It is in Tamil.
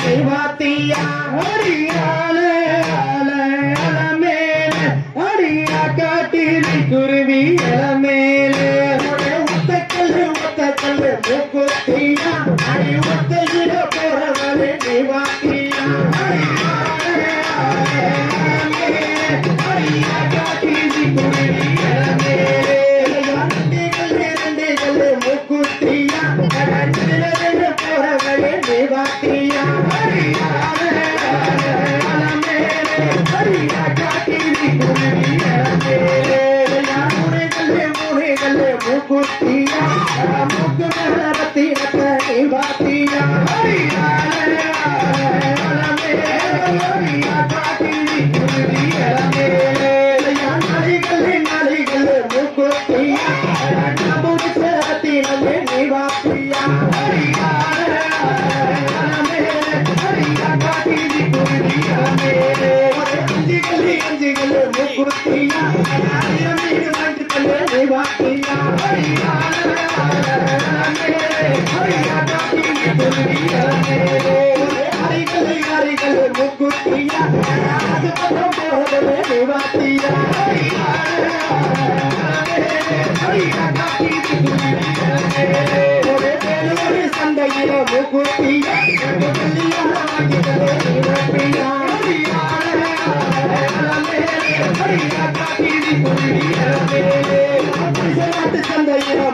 நீ வாத்தியா அடியால அல அலமேல. அடியா காட்டில் குருவி அலமேலே. ஒத்தக்கல்லு ஒத்தக்கல்லு மூக்குத்தியா. அடி ஒத்தையிட போறவளே நீ வாத்தியா மூக்குத்தியா மூக்குத்தியா மூக்கு மேலத்தினத்தை நீ வாத்தியா சந்தையில மூக்குத்தியா சந்தையில